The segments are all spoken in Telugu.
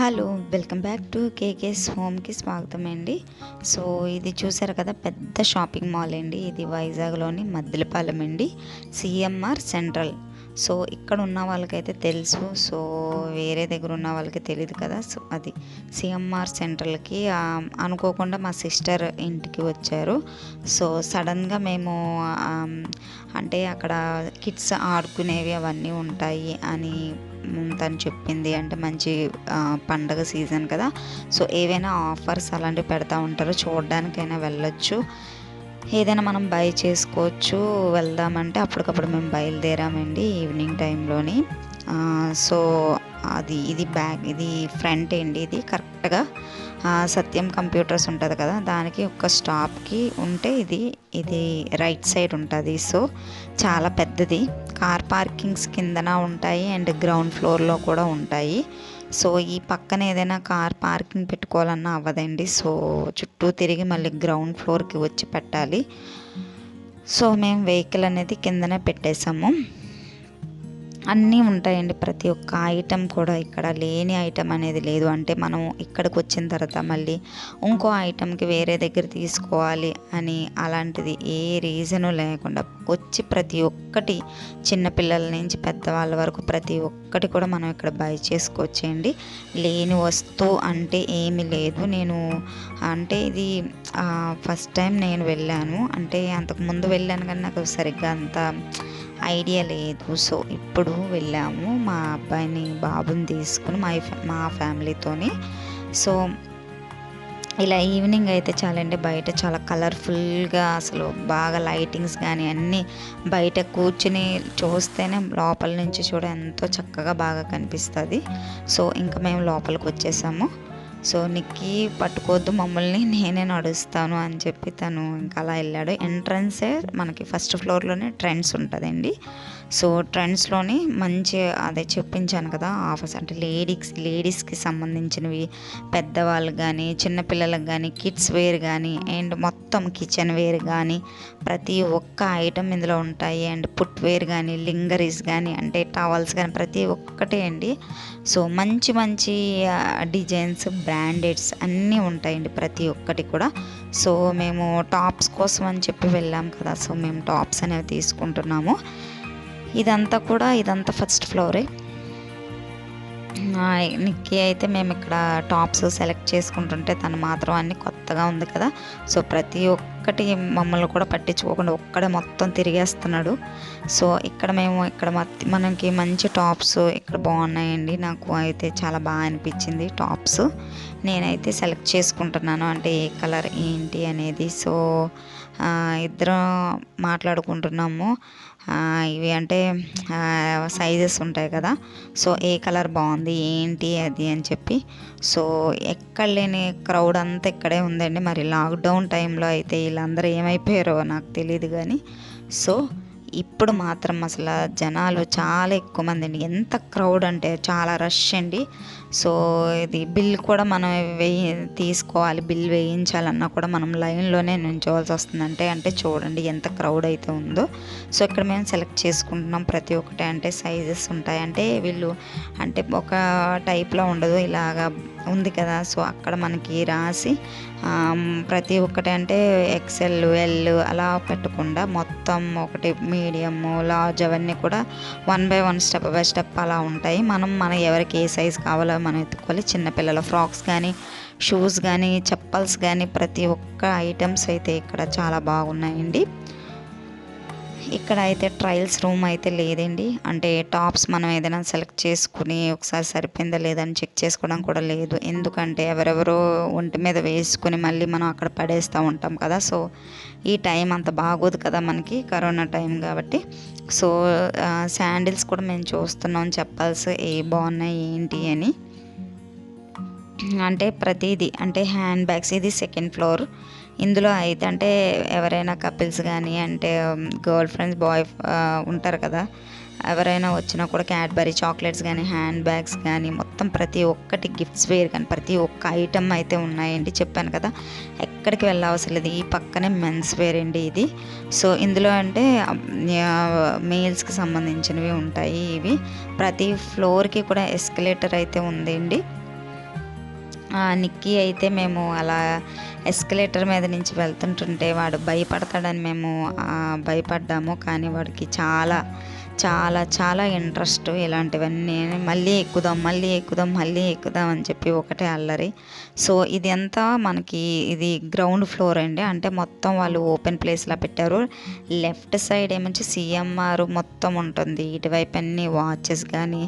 హలో వెల్కమ్ బ్యాక్ టు కేకేస్ హోమ్కి స్వాగతం అండి సో ఇది చూసారు కదా పెద్ద షాపింగ్ మాల్ అండి. ఇది వైజాగ్లోని మద్దిలపాలెం అండి. CMR central. సో ఇక్కడ ఉన్న వాళ్ళకైతే తెలుసు. సో వేరే దగ్గర ఉన్న వాళ్ళకి తెలియదు కదా. సో అది సిఎంఆర్ సెంటర్కి అనుకోకుండా మా సిస్టర్ ఇంటికి వచ్చారు. సో సడన్గా మేము అంటే అక్కడ కిడ్స్ ఆడుకునేవి అవన్నీ ఉంటాయి అని తను చెప్పింది. అంటే మంచి పండగ సీజన్ కదా. సో ఏవైనా ఆఫర్స్ అలాంటివి పెడతా ఉంటారు. చూడడానికైనా వెళ్ళొచ్చు. ఏదైనా మనం బై చేసుకోవచ్చు వెళ్దామంటే అప్పటికప్పుడు మేము బయలుదేరామండి ఈవినింగ్ టైంలోని. సో అది ఇది బ్యాగ్ ఇది ఫ్రంట్ అండి ఇది కరెక్ట్గా. సత్యం కంప్యూటర్స్ ఉంటుంది కదా దానికి ఒక స్టాప్కి ఉంటే ఇది ఇది రైట్ సైడ్ ఉంటుంది. సో చాలా పెద్దది. కార్ పార్కింగ్స్ కిందన ఉంటాయి అండ్ గ్రౌండ్ ఫ్లోర్లో కూడా ఉంటాయి. సో ఈ పక్కన ఏదైనా కార్ పార్కింగ్ పెట్టుకోవాలన్నా అవ్వదండి. సో చుట్టూ తిరిగి మళ్ళీ గ్రౌండ్ ఫ్లోర్కి వచ్చి పెట్టాలి. సో మేము వెహికల్ అనేది కిందనే పెట్టేసాము అన్నీ ఉంటాయండి ప్రతి ఒక్క ఐటెం కూడా ఇక్కడ. లేని ఐటెం అనేది లేదు. అంటే మనం ఇక్కడికి వచ్చిన తర్వాత మళ్ళీ ఇంకో ఐటెంకి వేరే దగ్గర తీసుకోవాలి అని అలాంటిది ఏ రీజను లేకుండా వచ్చి ప్రతి ఒక్కటి చిన్నపిల్లల నుంచి పెద్దవాళ్ళ వరకు ప్రతి ఒక్కటి కూడా మనం ఇక్కడ బై చేసుకోవచ్చండి. లేని వస్తువు అంటే ఏమీ లేదు. నేను అంటే ఇది ఫస్ట్ టైం నేను వెళ్ళాను. అంటే అంతకు ముందు వెళ్ళాను కానీ నాకు సరిగ్గా అంత ఐడియా లేదు. సో ఇప్పుడు వెళ్ళాము. మా అబ్బాయిని బాబుని తీసుకుని మా ఫ్యా- మా ఫ్యామిలీతోని. సో ఇలా ఈవినింగ్ అయితే చాలండి. బయట చాలా కలర్ఫుల్గా అసలు బాగా లైటింగ్స్ కానీ అన్నీ బయట కూర్చుని చూస్తేనే లోపల నుంచి చూడ ఎంతో చక్కగా బాగా కనిపిస్తుంది. సో ఇంకా మేము లోపలికి వచ్చేసాము. సో నిక్కి పట్టుకోవద్దు మమ్మల్ని నేనే నడుస్తాను అని చెప్పి తను ఇంకా అలా వెళ్ళాడు. ఎంట్రన్సే మనకి ఫస్ట్ ఫ్లోర్లోనే ట్రెండ్స్ ఉంటుందండి. సో ట్రెండ్స్లోని మంచి అదే చెప్పించాను కదా ఆఫర్స్ అంటే లేడీస్ లేడీస్కి సంబంధించినవి పెద్దవాళ్ళు కానీ చిన్నపిల్లలకు కానీ కిడ్స్ వేర్ కానీ అండ్ మొత్తం కిచెన్ వేర్ కానీ ప్రతి ఒక్క ఐటమ్ ఇందులో ఉంటాయి. అండ్ పుట్ వేర్ కానీ లింగరీస్ కానీ అంటే టవల్స్ కానీ ప్రతి ఒక్కటే అండి. సో మంచి మంచి డిజైన్స్ బ్రాండెడ్స్ అన్నీ ఉంటాయండి ప్రతి ఒక్కటి కూడా. సో మేము టాప్స్ కోసం అని చెప్పి వెళ్ళాం కదా సో మేము టాప్స్ అనేవి తీసుకుంటున్నాము. ఇదంతా కూడా ఇదంతా ఫస్ట్ ఫ్లోరే నిక్కి అయితే మేము ఇక్కడ టాప్స్ సెలెక్ట్ చేసుకుంటుంటే తను మాత్రం అన్ని కొత్తగా ఉంది కదా. సో ప్రతి ఒక్కటి మమ్మల్ని కూడా పట్టించుకోకుండా ఒక్కడే మొత్తం తిరిగేస్తున్నాడు. సో ఇక్కడ మేము ఇక్కడ మత్- మనకి మంచి టాప్స్ ఇక్కడ బాగున్నాయండి. నాకు అయితే చాలా బాగా అనిపించింది టాప్స్. నేనైతే సెలెక్ట్ చేసుకుంటున్నాను. అంటే ఏ కలర్ ఏంటి అనేది. సో ఇద్దరం మాట్లాడుకుంటున్నాము. ఇవి అంటే సైజెస్ ఉంటాయి కదా. సో ఏ కలర్ బాగుంది ఏంటి అది అని చెప్పి. సో ఎక్కడ లేని క్రౌడ్ అంతా ఇక్కడే ఉందండి. మరి లాక్డౌన్ టైంలో అయితే వీళ్ళందరూ ఏమైపోయారో నాకు తెలియదు కానీ. సో ఇప్పుడు మాత్రం అసలు జనాలు చాలా ఎక్కువ మంది అండి. ఎంత క్రౌడ్ అంటే చాలా రష్ అండి. సో ఇది బిల్ కూడా మనం వేయి తీసుకోవాలి. బిల్ వేయించాలన్నా కూడా మనం లైన్లోనే నుంచోవాల్సి వస్తుందంటే అంటే చూడండి ఎంత క్రౌడ్ అయితే ఉందో. సో ఇక్కడ మేము సెలెక్ట్ చేసుకుంటున్నాం ప్రతి ఒక్కటి. అంటే సైజెస్ ఉంటాయి. అంటే వీళ్ళు అంటే ఒక టైప్లో ఉండదు. ఇలాగా ఉంది కదా. సో అక్కడ మనకి రాసి ప్రతి ఒక్కటి అంటే ఎక్సెల్ ఎల్ అలా పెట్టకుండా మొత్తం ఒకటి మీడియం లార్జ్ అవన్నీ కూడా one by one step by step అలా ఉంటాయి. మనం మన ఎవరికి ఏ సైజ్ కావాలో మనం ఎత్తుకోవాలి చిన్నపిల్లల ఫ్రాక్స్ కానీ షూస్ కానీ చెప్పల్స్ కానీ ప్రతి ఒక్క ఐటమ్స్ అయితే ఇక్కడ చాలా బాగున్నాయండి. ఇక్కడ అయితే ట్రయల్స్ రూమ్ అయితే లేదండి. అంటే టాప్స్ మనం ఏదైనా సెలెక్ట్ చేసుకుని ఒకసారి సరిపోయిందా లేదని చెక్ చేసుకోవడం కూడా లేదు. ఎందుకంటే ఎవరెవరో ఒంటి మీద వేసుకుని మళ్ళీ మనం అక్కడ పడేస్తూ ఉంటాం కదా. సో ఈ టైం అంత బాగోదు కదా మనకి కరోనా టైం కాబట్టి. సో శాండిల్స్ కూడా మేము చూస్తున్నాం. చెప్పాల్సి ఏ బాగున్నాయి ఏంటి అని. అంటే ప్రతిదీ అంటే హ్యాండ్ బ్యాగ్స్ ఇది సెకండ్ ఫ్లోర్ ఇందులో అయితే అంటే ఎవరైనా కపిల్స్ కానీ అంటే గర్ల్ ఫ్రెండ్స్ బాయ్ ఉంటారు కదా. ఎవరైనా వచ్చినా కూడా క్యాడ్బరీ చాక్లెట్స్ కానీ హ్యాండ్ బ్యాగ్స్ కానీ మొత్తం ప్రతి ఒక్కటి గిఫ్ట్స్ వేర్ కానీ ప్రతి ఒక్క ఐటమ్ అయితే ఉన్నాయండి. చెప్పాను కదా ఎక్కడికి వెళ్ళవసరం లేదు. ఈ పక్కనే మెన్స్ వేర్ అండి ఇది. సో ఇందులో అంటే మేల్స్కి సంబంధించినవి ఉంటాయి ఇవి. ప్రతి ఫ్లోర్కి కూడా ఎస్కలేటర్ అయితే ఉందండి. ఆ, నిక్కీ అయితే మేము అలా ఎస్కలేటర్ మీద నుంచి వెళ్తుంటుంటే వాడు భయపడతాడని మేము భయపడ్డాము. కానీ వాడికి చాలా చాలా చాలా ఇంట్రెస్ట్ ఇలాంటివన్నీ. మళ్ళీ ఎక్కుదాం మళ్ళీ ఎక్కుదాం మళ్ళీ ఎక్కుదాం అని చెప్పి ఒకటే అల్లరి. సో ఇది అంతా మనకి ఇది గ్రౌండ్ ఫ్లోర్ అండి. అంటే మొత్తం వాళ్ళు ఓపెన్ ప్లేస్లా పెట్టారు. లెఫ్ట్ సైడ్ ఏమంచి సిఎంఆర్ మొత్తం ఉంటుంది. ఇటువైపు అన్ని వాచెస్ కానీ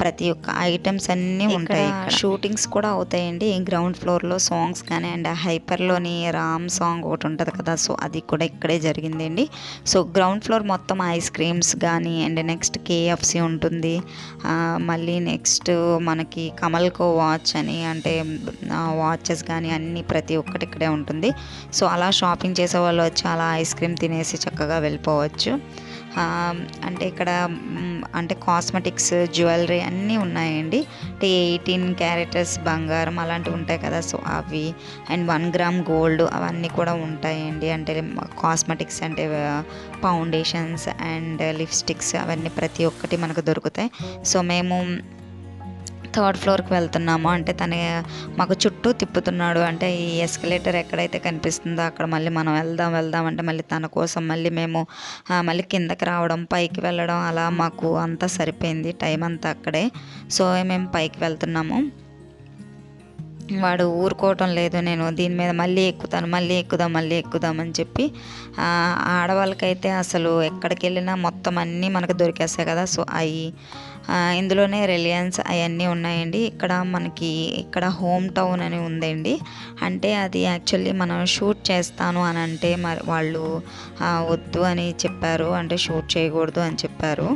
ప్రతి ఒక్క ఐటమ్స్ అన్నీ ఉంటాయి షూటింగ్స్ కూడా అవుతాయండి. ఈ గ్రౌండ్ ఫ్లోర్లో సాంగ్స్ కానీ అండ్ హైపర్లోని రామ్ సాంగ్ ఒకటి ఉంటుంది కదా సో అది కూడా ఇక్కడే జరిగిందండి. సో గ్రౌండ్ ఫ్లోర్ మొత్తం ఐస్ క్రీమ్స్ కానీ అండ్ నెక్స్ట్ కేఎఫ్సి ఉంటుంది. మళ్ళీ నెక్స్ట్ మనకి కమల్కో వాచ్ అని అంటే వాచెస్ కానీ అన్నీ ప్రతి ఒక్కటి ఇక్కడే ఉంటుంది. సో అలా షాపింగ్ చేసే వాళ్ళు వచ్చి అలా ఐస్ క్రీమ్ తినేసి చక్కగా వెళ్ళిపోవచ్చు. అంటే ఇక్కడ అంటే కాస్మెటిక్స్ జ్యువెలరీ అన్నీ ఉన్నాయండి. అంటే ఎయిటీన్ క్యారెటర్స్ బంగారం అలాంటివి ఉంటాయి కదా సో అవి. అండ్ వన్ గ్రామ్ గోల్డ్ అవన్నీ కూడా ఉంటాయండి. అంటే కాస్మెటిక్స్ అంటే ఫౌండేషన్స్ అండ్ లిప్స్టిక్స్ అవన్నీ ప్రతి ఒక్కటి మనకు దొరుకుతాయి. సో మేము థర్డ్ ఫ్లోర్కి వెళ్తున్నాము. అంటే తన మాకు చుట్టూ తిప్పుతున్నాడు. అంటే ఈ ఎస్కలేటర్ ఎక్కడైతే కనిపిస్తుందో అక్కడ మళ్ళీ మనం వెళ్దాం వెళ్దాం అంటే మళ్ళీ తన కోసం మళ్ళీ మేము మళ్ళీ కిందకి రావడం పైకి వెళ్ళడం అలా మాకు అంతా సరిపోయింది. టైం అంతా అక్కడే. సో మేము పైకి వెళ్తున్నాము. వాడు ఊరుకోవటం లేదు నేను దీని మీద మళ్ళీ ఎక్కుతాను మళ్ళీ ఎక్కుదాం మళ్ళీ ఎక్కుదాం అని చెప్పి ఆడవాళ్ళకైతే అసలు ఎక్కడికి వెళ్ళినా మొత్తం అన్నీ మనకు దొరికేస్తాయి కదా. సో అవి ఇందులోనే రిలయన్స్ అవన్నీ ఉన్నాయండి. ఇక్కడ మనకి ఇక్కడ హోమ్ టౌన్ అని ఉందండి. అంటే అది యాక్చువల్లీ మనం షూట్ చేస్తాను అని అంటే మరి వాళ్ళు వద్దు అని చెప్పారు. అంటే షూట్ చేయకూడదు అని చెప్పారు.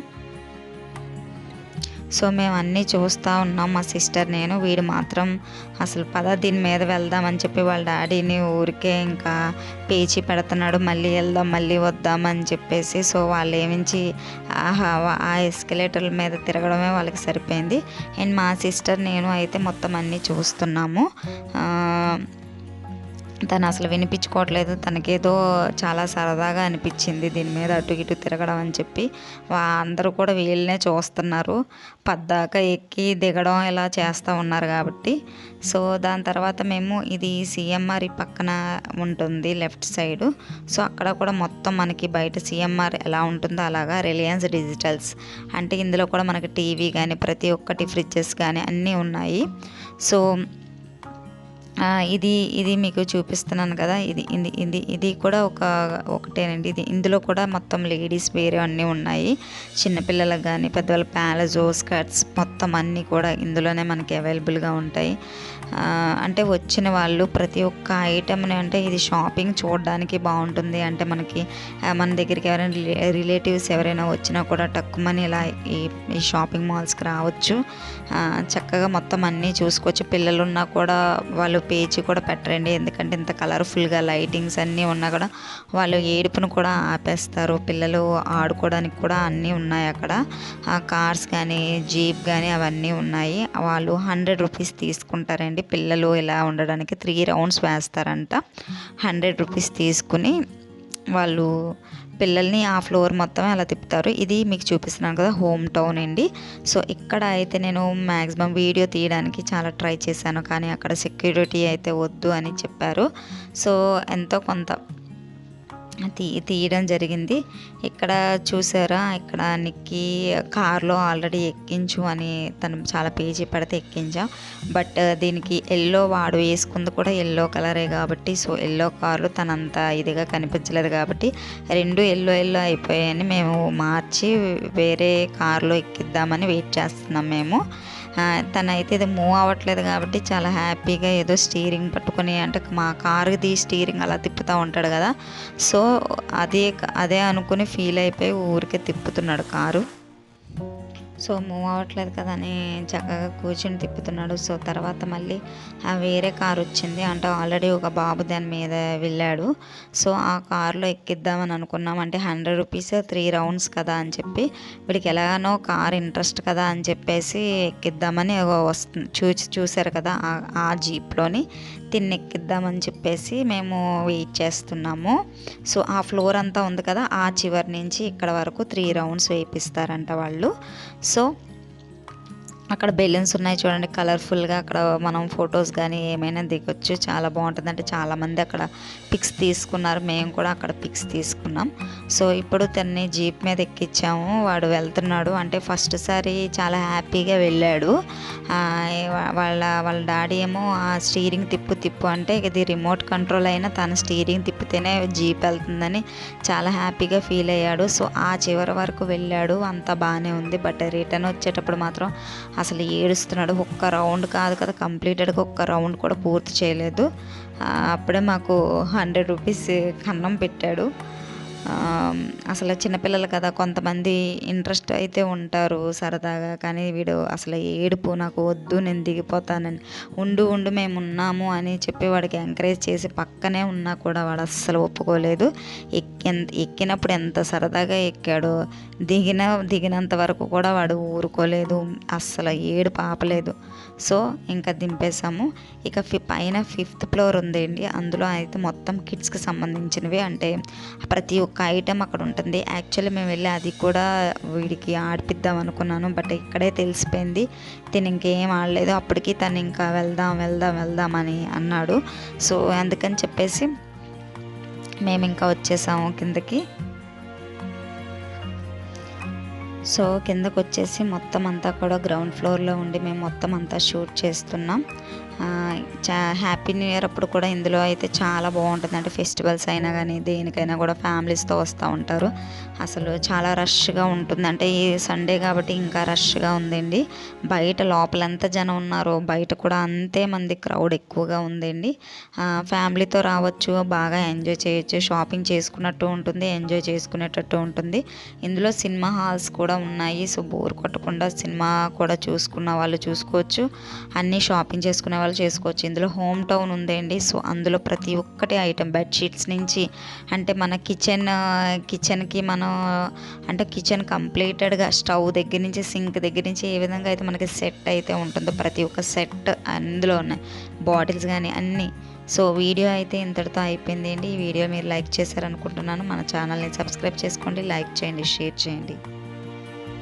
సో మేము అన్నీ చూస్తూ ఉన్నాం. మా సిస్టర్ నేను వీడు మాత్రం అసలు పద దీని మీద వెళ్దామని చెప్పి వాళ్ళ డాడీని ఊరికే ఇంకా పేచి పెడుతున్నాడు. మళ్ళీ వెళ్దాం మళ్ళీ వద్దామని చెప్పేసి సో వాళ్ళు ఏమించి ఆహా ఆ ఎస్కలేటర్ల మీద తిరగడమే వాళ్ళకి సరిపోయింది. అండ్ మా సిస్టర్ నేను అయితే మొత్తం అన్నీ చూస్తున్నాము. తను అసలు వినిపించుకోవట్లేదు. తనకేదో చాలా సరదాగా అనిపించింది దీని మీద అటు ఇటు తిరగడం అని చెప్పి. అందరూ కూడా వీళ్ళనే చూస్తున్నారు. పద్దాక ఎక్కి దిగడం ఇలా చేస్తూ ఉన్నారు కాబట్టి. సో దాని తర్వాత మేము ఇది సిఎంఆర్ పక్కన ఉంటుంది లెఫ్ట్ సైడ్. సో అక్కడ కూడా మొత్తం మనకి బయట సిఎంఆర్ ఎలా ఉంటుందో అలాగా రిలయన్స్ డిజిటల్స్. అంటే ఇందులో కూడా మనకి టీవీ కానీ ప్రతి ఒక్కటి ఫ్రిడ్జెస్ కానీ అన్నీ ఉన్నాయి. సో ఇది ఇది మీకు చూపిస్తున్నాను కదా ఇది ఇది ఇది ఇది కూడా ఒక ఒకటేనండి. ఇది ఇందులో కూడా మొత్తం లేడీస్ వేరే అన్నీ ఉన్నాయి. చిన్నపిల్లలకు కానీ పెద్దవాళ్ళ ప్యాలజో స్కర్ట్స్ మొత్తం అన్నీ కూడా ఇందులోనే మనకి అవైలబుల్గా ఉంటాయి. ఆ, అంటే వచ్చిన వాళ్ళు ప్రతి ఒక్క ఐటమ్ని అంటే ఇది షాపింగ్ చూడడానికి బాగుంటుంది. అంటే మనకి మన దగ్గరికి ఎవరైనా రిలే- రిలేటివ్స్ ఎవరైనా వచ్చినా కూడా టక్కుమని ఇలా ఈ ఈ షాపింగ్ మాల్స్కి రావచ్చు. ఆ, చక్కగా మొత్తం అన్నీ చూసుకోవచ్చు. పిల్లలు ఉన్నా కూడా వాళ్ళు పేచి కూడా పెట్టరండి. ఎందుకంటే ఇంత కలర్ఫుల్గా లైటింగ్స్ అన్నీ ఉన్నా కూడా వాళ్ళు ఏడుపును కూడా ఆపేస్తారు. పిల్లలు ఆడుకోవడానికి కూడా అన్నీ ఉన్నాయి అక్కడ. ఆ కార్స్ కానీ జీప్ కానీ అవన్నీ ఉన్నాయి. వాళ్ళు హండ్రెడ్ రూపీస్ తీసుకుంటారండి. పిల్లలు ఇలా ఉండడానికి త్రీ రౌండ్స్ వేస్తారంట. హండ్రెడ్ రూపీస్ తీసుకుని వాళ్ళు పిల్లల్ని ఆ ఫ్లోర్ మొత్తం అలా తిప్పుతారు ఇది మీకు చూపిస్తున్నాను కదా హోమ్ టౌన్ అండి. సో ఇక్కడ అయితే నేను మ్యాక్సిమం వీడియో తీయడానికి చాలా ట్రై చేశాను కానీ అక్కడ సెక్యూరిటీ అయితే వద్దు అని చెప్పారు. సో ఎంతో కొంత తీ తీయడం జరిగింది. ఇక్కడ చూసారా? ఇక్కడ నిక్కి కార్లో ఆల్రెడీ ఎక్కించు అని తను చాలా పేజీ పడితే ఎక్కించాం. బట్ దీనికి ఎల్లో వాడు వేసుకుంది కూడా ఎల్లో కలరే కాబట్టి సో ఎల్లో కార్లు తనంత ఇదిగా కనిపించలేదు కాబట్టి రెండు ఎల్లో ఎల్లో అయిపోయాయని మేము మార్చి వేరే కార్లో ఎక్కిద్దామని వెయిట్ చేస్తున్నాం మేము. తనైతే ఇది మూవ్ అవ్వట్లేదు కాబట్టి చాలా హ్యాపీగా ఏదో స్టీరింగ్ పట్టుకొని అంటే మా కారుది స్టీరింగ్ అలా తిప్పుతూ ఉంటాడు కదా. సో అదే అదే అనుకుని ఫీల్ అయిపోయి ఊరికే తిప్పుతున్నాడు కారు. సో మూవ్ అవ్వట్లేదు కదా అని చక్కగా కూర్చుని తిప్పుతున్నాడు. సో తర్వాత మళ్ళీ వేరే కార్ వచ్చింది. అంటే ఆల్రెడీ ఒక బాబు దాని మీద వెళ్ళాడు. సో ఆ కార్లో ఎక్కిద్దామని అనుకున్నాం. అంటే హండ్రెడ్ రూపీస్ త్రీ రౌండ్స్ కదా అని చెప్పి వీడికి ఎలాగనో కార్ ఇంట్రెస్ట్ కదా అని చెప్పేసి ఎక్కిద్దామని వస్తుంది చూసి చూశారు కదా ఆ జీప్లోని. తిన్నెక్కిద్దామని చెప్పేసి మేము వెయిట్ చేస్తున్నాము. సో ఆ ఫ్లోర్ అంతా ఉంది కదా ఆ చివరి నుంచి ఇక్కడ వరకు త్రీ రౌండ్స్ వేయిస్తారంట వాళ్ళు. సో అక్కడ బెలూన్స్ ఉన్నాయి చూడండి కలర్ఫుల్గా అక్కడ మనం ఫొటోస్ కానీ ఏమైనా దిగొచ్చు. చాలా బాగుంటుంది అంటే చాలామంది అక్కడ పిక్స్ తీసుకున్నారు. మేము కూడా అక్కడ పిక్స్ తీసుకున్నాం. సో ఇప్పుడు తన్ని జీప్ మీద ఎక్కించాము వాడు వెళ్తున్నాడు. అంటే ఫస్ట్ సారి చాలా హ్యాపీగా వెళ్ళాడు. వాళ్ళ వాళ్ళ డాడీ ఏమో ఆ స్టీరింగ్ తిప్పు తిప్పు అంటే ఇది రిమోట్ కంట్రోల్ అయినా తన స్టీరింగ్ తిప్పితేనే జీప్ వెళ్తుందని చాలా హ్యాపీగా ఫీల్ అయ్యాడు. సో ఆ చివరి వరకు వెళ్ళాడు. అంతా బాగానే ఉంది. బట్ రిటర్న్ వచ్చేటప్పుడు మాత్రం అసలు ఏడుస్తున్నాడు. ఒక్క రౌండ్ కాదు కదా కంప్లీటెడ్గా ఒక్క రౌండ్ కూడా పూర్తి చేయలేదు. అప్పుడే మాకు హండ్రెడ్ రూపీస్ కన్నం పెట్టాడు. అసలు చిన్నపిల్లలు కదా కొంతమంది ఇంట్రెస్ట్ అయితే ఉంటారు సరదాగా కానీ వీడు అసలు ఏడుపు నాకు వద్దు నేను దిగిపోతానని ఉండు ఉండు మేము ఉన్నాము అని చెప్పి వాడికి ఎంకరేజ్ చేసి పక్కనే ఉన్నా కూడా వాడు అస్సలు ఒప్పుకోలేదు. ఎంత ఎక్కినప్పుడు ఎంత సరదాగా ఎక్కాడో దిగిన దిగినంత వరకు కూడా వాడు ఊరుకోలేదు అస్సలు ఏడు పాపలేదు. సో ఇంకా దింపేసాము ఇక ఫి పైన ఫిఫ్త్ ఫ్లోర్ ఉందండి. అందులో అయితే మొత్తం కిడ్స్కి సంబంధించినవి. అంటే ప్రతి ఒక్క ఐటెం అక్కడ ఉంటుంది. యాక్చువల్లీ మేము వెళ్ళి అది కూడా వీడికి ఆడిపిద్దాం అనుకున్నాను. బట్ ఇక్కడే తెలిసిపోయింది. తిని ఇంకేం ఆడలేదు. అప్పటికి తను ఇంకా వెళ్దాం వెళ్దాం వెళ్దాం అని అన్నాడు. సో అందుకని చెప్పేసి మేము ఇంకా వచ్చేసాము కిందకి. సో కిందకు వచ్చేసి మొత్తం అంతా కూడా గ్రౌండ్ ఫ్లోర్లో ఉండి మేము మొత్తం అంతా షూట్ చేస్తున్నాం. చా హ్యాపీ న్యూ ఇయర్ అప్పుడు కూడా ఇందులో అయితే చాలా బాగుంటుంది అంటే ఫెస్టివల్స్ అయినా కానీ దేనికైనా కూడా ఫ్యామిలీస్తో వస్తూ ఉంటారు. అసలు చాలా రష్గా ఉంటుంది అంటే ఈ సండే కాబట్టి ఇంకా రష్గా ఉందండి. బయట లోపల ఎంత జనం ఉన్నారో బయట కూడా అంతే మంది క్రౌడ్ ఎక్కువగా ఉందండి. ఫ్యామిలీతో రావచ్చు బాగా ఎంజాయ్ చేయొచ్చు షాపింగ్ చేసుకున్నట్టు ఉంటుంది ఎంజాయ్ చేసుకునేటట్టు ఉంటుంది. ఇందులో సినిమా హాల్స్ కూడా ఉన్నాయి. సో బోర్ కొట్టకుండా సినిమా కూడా చూసుకున్న వాళ్ళు చూసుకోవచ్చు. అన్నీ షాపింగ్ చేసుకునే వాళ్ళు చేసుకోవచ్చు. ఇందులో హోమ్ టౌన్ ఉందండి. సో అందులో ప్రతి ఒక్కటి ఐటెం బెడ్షీట్స్ నుంచి అంటే మన కిచెన్ కిచెన్కి మనం అంటే కిచెన్ కంప్లీటెడ్గా స్టవ్ దగ్గర నుంచి సింక్ దగ్గర నుంచి ఏ విధంగా అయితే మనకి సెట్ అయితే ఉంటుందో ప్రతి ఒక్క సెట్ అందులో ఉన్నాయి. బాటిల్స్ కానీ అన్నీ. సో వీడియో అయితే ఇంతటితో అయిపోయింది అండి. ఈ వీడియో మీరు లైక్ చేశారనుకుంటున్నాను. మన ఛానల్ని సబ్స్క్రైబ్ చేసుకోండి. లైక్ చేయండి. షేర్ చేయండి.